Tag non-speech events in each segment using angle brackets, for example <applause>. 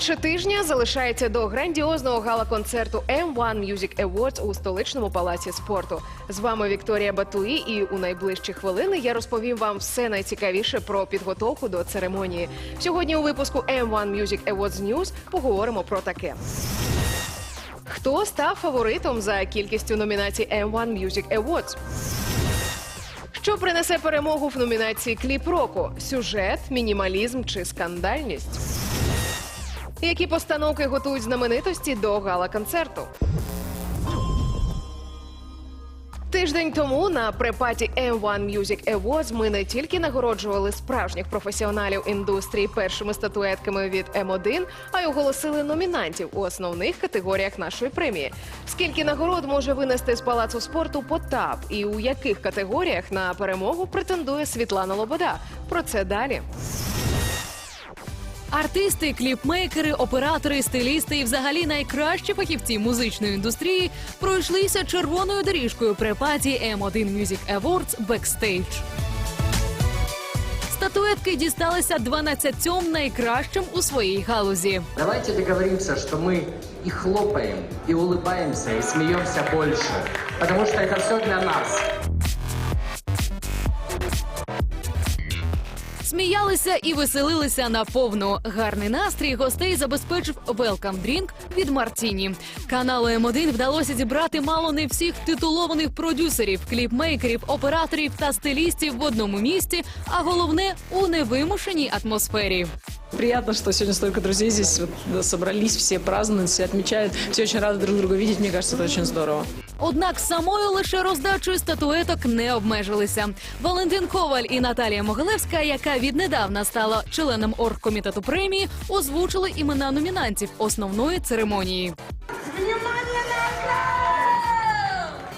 Менше тижня залишається до грандіозного гала-концерту M1 Music Awards у столичному палаці спорту. З вами Вікторія Батуї, і у найближчі хвилини я розповім вам все найцікавіше про підготовку до церемонії. Сьогодні у випуску M1 Music Awards News поговоримо про таке. Хто став фаворитом за кількістю номінацій M1 Music Awards? Що принесе перемогу в номінації Кліп року? Сюжет, мінімалізм чи скандальність? Які постановки готують знаменитості до гала-концерту? Тиждень тому на препаті M1 Music Awards ми не тільки нагороджували справжніх професіоналів індустрії першими статуетками від М1, а й оголосили номінантів у основних категоріях нашої премії. Скільки нагород може винести з палацу спорту Потап і у яких категоріях на перемогу претендує Світлана Лобода? Про це далі. Артисти, кліпмейкери, оператори, стилісти і взагалі найкращі фахівці музичної індустрії пройшлися червоною доріжкою при паті M1 Music Awards Backstage. Статуетки дісталися 12 найкращим у своїй галузі. Давайте договоримся, что мы и хлопаем, и улыбаемся, и смеемся больше. Потому что это все для нас. Сміялися і веселилися наповну. Гарний настрій гостей забезпечив Drink від Мартіні. Каналу М1 вдалося зібрати мало не всіх титулованих продюсерів, кліпмейкерів, операторів та стилістів в одному місті, а головне у невимушеній атмосфері. Приятно, что сегодня столько друзей здесь вот, собрались, все празднуют, все отмечают. Все очень рады друг друга видеть, мне кажется, это очень здорово. Однак самою лише роздачею статуеток не обмежилися. Валентин Коваль і Наталія Могилевська, яка віднедавна стала членом оргкомітету премії, озвучили імена номінантів основної церемонії.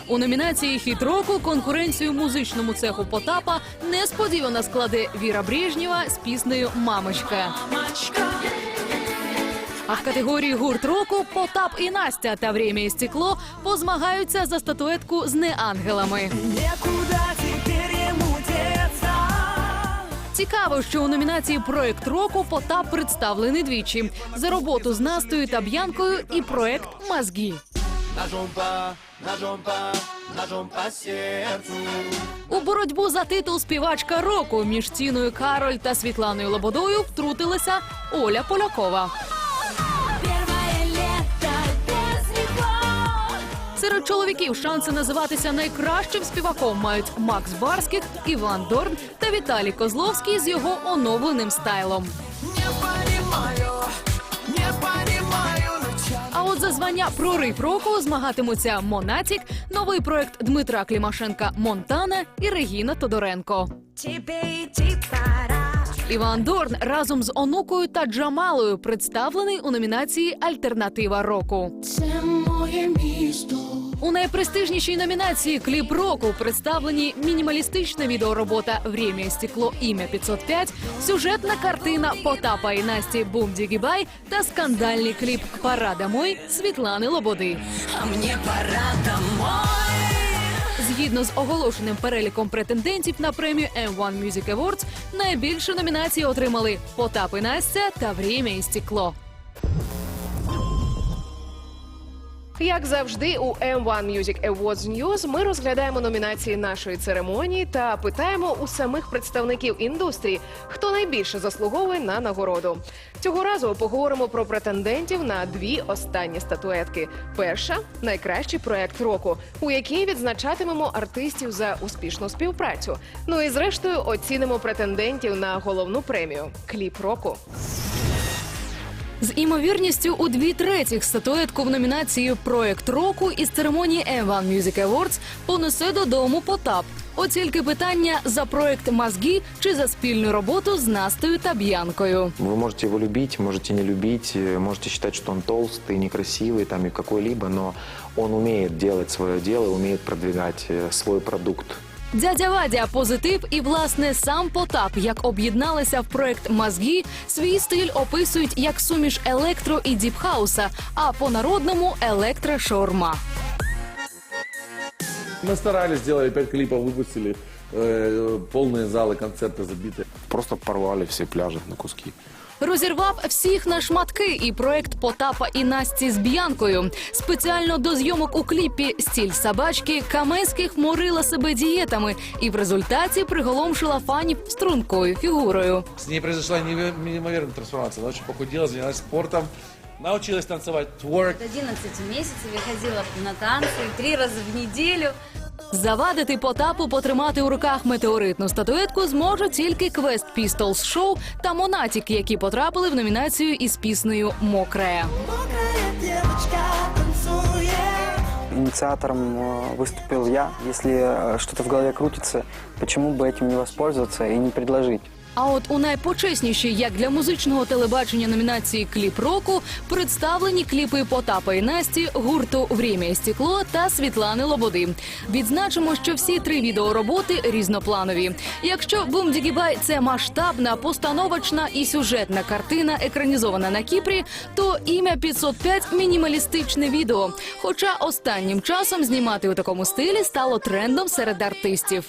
У номінації Хіт року конкуренцію музичному цеху Потапа несподівано складе Віра Брежнєва з піснею Мамочка. А в категорії гурт року Потап і Настя та «Время і стекло позмагаються за статуетку з неангелами. Цікаво, що у номінації Проект року Потап представлений двічі за роботу з Настою та Б'янкою і проект Мазгі. У боротьбу за титул співачка року між ціною Кароль та Світланою Лободою втрутилася Оля Полякова. Серед чоловіків шанси називатися найкращим співаком мають Макс Барських, Іван Дорн та Віталій Козловський з його оновленим стайлом. А от за звання прорив року змагатимуться Монатік, новий проект Дмитра Клімашенка Монтана і Регіна Тодоренко. Іван Дорн разом з онукою та Джамалою представлений у номінації Альтернатива року. Це моє місто. У найпрестижнішій номінації Кліп року представлені мінімалістична відеоробота «Время і стекло. Ім'я 505», сюжетна картина Потапа і Насті Бум Дігібай та скандальний кліп «Пора домой» Світлани Лободи. А мені пора домой. Згідно з оголошеним переліком претендентів на премію M1 Music Awards, найбільше номінацій отримали Потап і Настя та «Время і стекло. Як завжди, у M1 Music Awards News ми розглядаємо номінації нашої церемонії та питаємо у самих представників індустрії, хто найбільше заслуговує на нагороду. Цього разу поговоримо про претендентів на дві останні статуетки. Перша найкращий проект року, у якій відзначатимемо артистів за успішну співпрацю. Ну і зрештою оцінимо претендентів на головну премію кліп року. З імовірністю у дві третіх статуетку в номінації Проект року із церемонії M1 Music Awards понесе додому Потап. От тільки питання за проект Мазгі чи за спільну роботу з Настею та Б'янкою. Вы можете его любить, можете не любить, э, можете считать, что он толстый, некрасивый там и какой-либо, но он умеет делать свое дело, умеет продвигать э, свой продукт. Дядя Вадя позитив і власне сам Потап, як об'єдналися в проект Мазгі, свій стиль описують як суміш електро і діпхауса, а по народному електрошорма. Мы старались, сделали пять клипов, выпустили. э, полные залы, концерты забиты. Просто порвали все пляжи на куски. розірвав всіх на шматки і проект Потапа і Насті з Б'янкою. Спеціально до зйомок у кліпі Стіль собачки Каменських морила себе дієтами і в результаті приголомшила фанів стрункою фігурою. С ней произошла неверо- неимоверная трансформация. Она очень похудела, спортом, научилась танцевать творк. 11 месяцев я ходила на танцы три раза в неделю. Завадити Потапу потримати у руках метеоритну статуетку зможе тільки Quest Pistols Show та Монатік, які потрапили в номінацію із піснею Мокрая. Мокрая девочка танцует. Инициатором э, выступил я. Если э, что-то в голове крутится, почему бы этим не воспользоваться и не предложить? А от у найпочеснішій, як для музичного телебачення номінації Кліп року представлені кліпи Потапа і Насті, гурту «Время і стекло та Світлани Лободи. Відзначимо, що всі три відеороботи різнопланові. Якщо Бум Дігібай це масштабна, постановочна і сюжетна картина, екранізована на Кіпрі, то ім'я 505 – мінімалістичне відео. Хоча останнім часом знімати у такому стилі стало трендом серед артистів.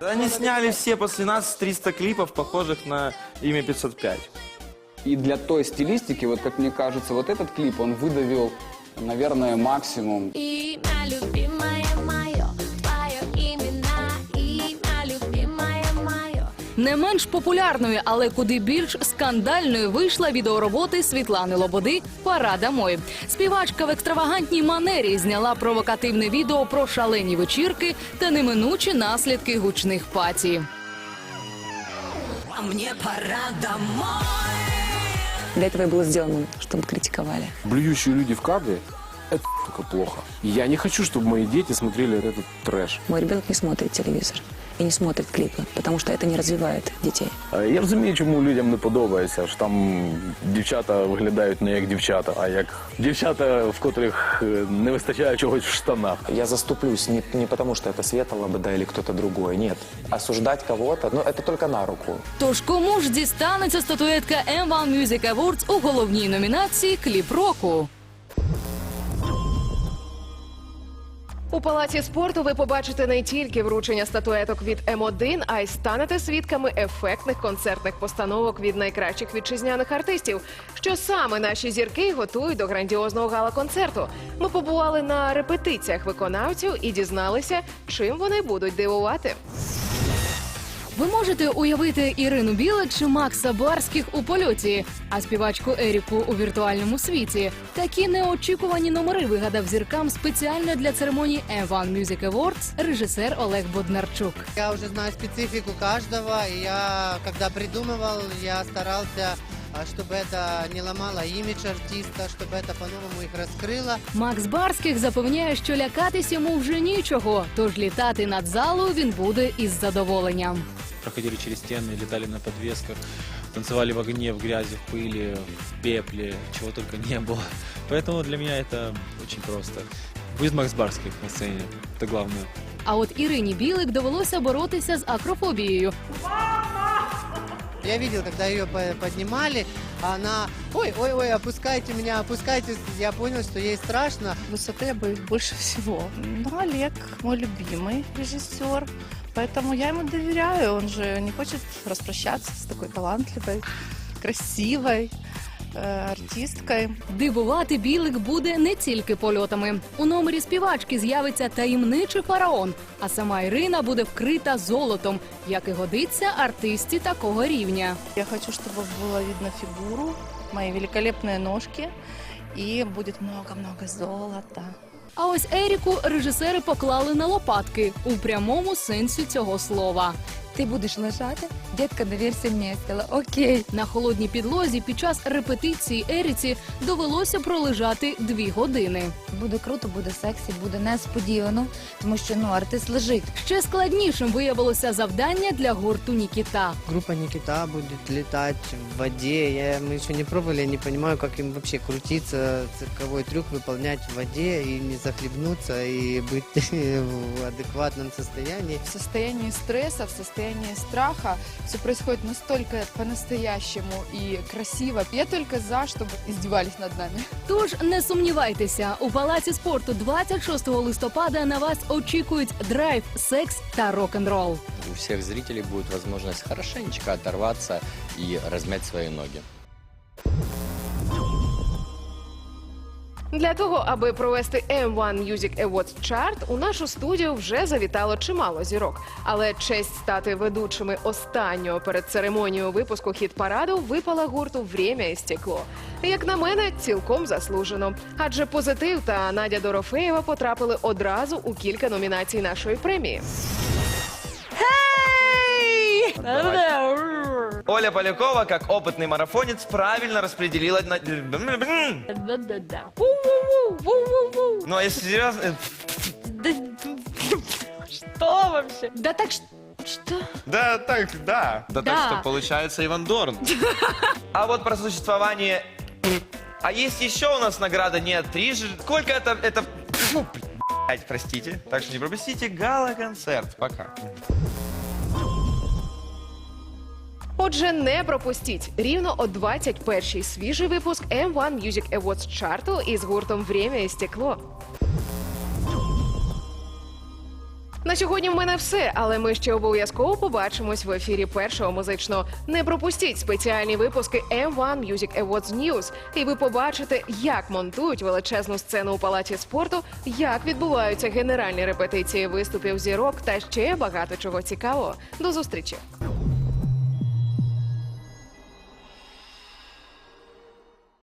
Они сняли все после нас 300 клипов, похожих на имя 505. И для той стилистики, вот как мне кажется, вот этот клип, он выдавил, наверное, максимум. Имя любимое мое, Не менш популярною, але куди більш скандальною вийшла відеороботи Світлани Лободи Парада мой. Співачка в екстравагантній манері зняла провокативне відео про шалені вечірки та неминучі наслідки гучних паті. А мне пора домой. Для этого и было сделано, чтобы критиковали. Блюющие люди в кадре – это только плохо. Я не хочу, чтобы мои дети смотрели этот трэш. Мой ребенок не смотрит телевизор и не смотрит клипы, потому что это не развивает детей. Я розумію, чому людям не подобається, що там дівчата виглядають не як дівчата, а як дівчата, в котрих е, не вистачає чогось в штанах. Я заступлюсь не, не потому, что это Света Лобода или кто-то другой. Нет. Осуждать кого-то, ну, это только на руку. Тож кому ж дістанеться статуетка M1 Music Awards у головній номінації Кліп року? У палаці спорту ви побачите не тільки вручення статуеток від М1, а й станете свідками ефектних концертних постановок від найкращих вітчизняних артистів. Що саме наші зірки готують до грандіозного гала-концерту. Ми побували на репетиціях виконавців і дізналися, чим вони будуть дивувати. Ви можете уявити Ірину Білик чи Макса Барських у польоті, а співачку Еріку у віртуальному світі. Такі неочікувані номери вигадав зіркам спеціально для церемонії Evan Music Awards режисер Олег Боднарчук. Я уже знаю специфику каждого, и я, когда придумывал, я старался, а, чтобы это не ломало имидж артиста, чтобы это по-новому их раскрыло. Макс Барських запевняє, що лякатись йому вже нічого, тож літати над залою він буде із задоволенням. Проходили через стены, летали на подвесках, танцевали в огне, в грязи, в пыли, в пепле, чего только не было. Поэтому для меня это очень просто. Будет Макс Барских на сцене, это главное. А от Ірині Білик довелося боротися з акрофобією. Я видел, когда ее по- поднимали, она, ой, ой, ой, опускайте меня, опускайте. Я понял, что ей страшно. Высоты я боюсь больше всего. Ну, Олег мой любимый режиссер, поэтому я ему доверяю. Он же не хочет распрощаться с такой талантливой, красивой э, артисткой. Дивувати білик буде не тільки польотами. У номері співачки з'явиться таємничий фараон, а сама Ірина буде вкрита золотом, як і годиться артисті такого рівня. Я хочу, чтобы было видно фигуру, мои великолепные ножки, и будет много-много золота. А ось Еріку режисери поклали на лопатки у прямому сенсі цього слова. Ты будешь лежать, детка, доверься мне. Я сказала, окей. На холодній підлозі під час репетиції Еріці довелося пролежати дві години. Буде круто, буде сексі, буде несподівано, тому що ну артист лежить. Ще складнішим виявилося завдання для гурту Нікіта. Группа Никита будет летать в воде. Я, мы еще не пробовали, я не понимаю, как им вообще крутиться, цирковой трюк выполнять в воде и не захлебнуться, и быть в <laughs> адекватном состоянии. В состоянии стресса, в состоянии страха все происходит настолько по-настоящему и красиво. Я только за, чтобы издевались над нами. Тож не сумнівайтеся, у палаці спорту 26 листопада на вас очікують драйв, секс та рок-н-ролл. У всех зрителей будет возможность хорошенечко оторваться и размять свои ноги. Для того, аби провести M1 Music Awards Chart, у нашу студію вже завітало чимало зірок. Але честь стати ведучими останнього перед церемонією випуску хіт-параду випала гурту «Время і стекло. Як на мене, цілком заслужено. Адже позитив та Надя Дорофеєва потрапили одразу у кілька номінацій нашої премії. Оля Полякова, как опытный марафонец, правильно распределила... На... Ну, а если серьезно... э, Что вообще? Да так что? Да, так, да. Да, так что получается Иван Дорн. <laughs> А вот про существование... А есть еще у нас награда не три же... Сколько это... это... Фу, блядь, простите. Так что не пропустите гала-концерт. Пока. Отже, не пропустіть рівно о 21-й свіжий випуск M1 Music Awards чарту із гуртом «Время і стекло. На сьогодні в мене все, але ми ще обов'язково побачимось в ефірі першого музичного. Не пропустіть спеціальні випуски M1 Music Awards News, і ви побачите, як монтують величезну сцену у палаті спорту, як відбуваються генеральні репетиції виступів зірок та ще багато чого цікавого. До зустрічі!